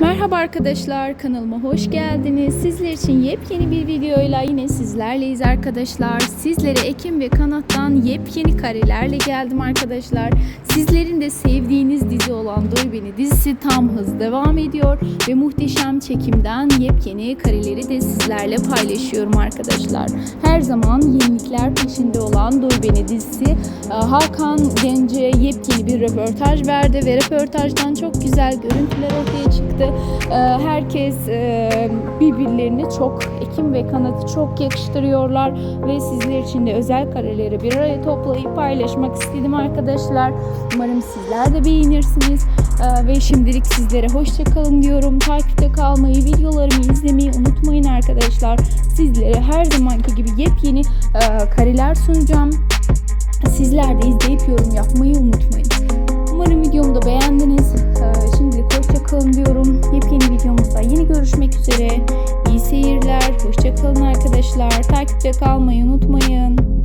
Merhaba arkadaşlar kanalıma hoş geldiniz. Sizler için yepyeni bir videoyla yine sizlerleyiz arkadaşlar. Sizlere Ekim ve Kanat'tan yepyeni karelerle geldim arkadaşlar. Sizlerin de sevdiğiniz dizi olan Duy Beni dizisi tam hız devam ediyor ve muhteşem çekimden yepyeni kareleri de sizlerle paylaşıyorum arkadaşlar. Her zaman yenilikler peşinde olan Duy Beni dizisi e, Hakan Gence yepyeni bir röportaj verdi ve röportajdan çok güzel görüntüler ortaya çıktı. E, Herkes e, birbirlerini çok Ekim ve Kanat'ı çok yakıştırıyorlar ve sizler için de özel kareleri bir araya toplayıp paylaşmak istedim arkadaşlar. Umarım sizler de beğenirsiniz. E, Ve şimdilik sizlere hoşça kalın diyorum. Takipte kalmayı, videolarımı izlemeyi unutmayın arkadaşlar. Sizlere her zamanki gibi yepyeni e, kareler sunacağım. Sizler de izleyip yorum yapmayı unutmayın. Umarım videomu da beğendiniz. Ee, Şimdilik hoşça kalın diyorum. Yepyeni videomuzda yine görüşmek üzere. İyi seyirler. Hoşça kalın arkadaşlar. Takipte kalmayı unutmayın.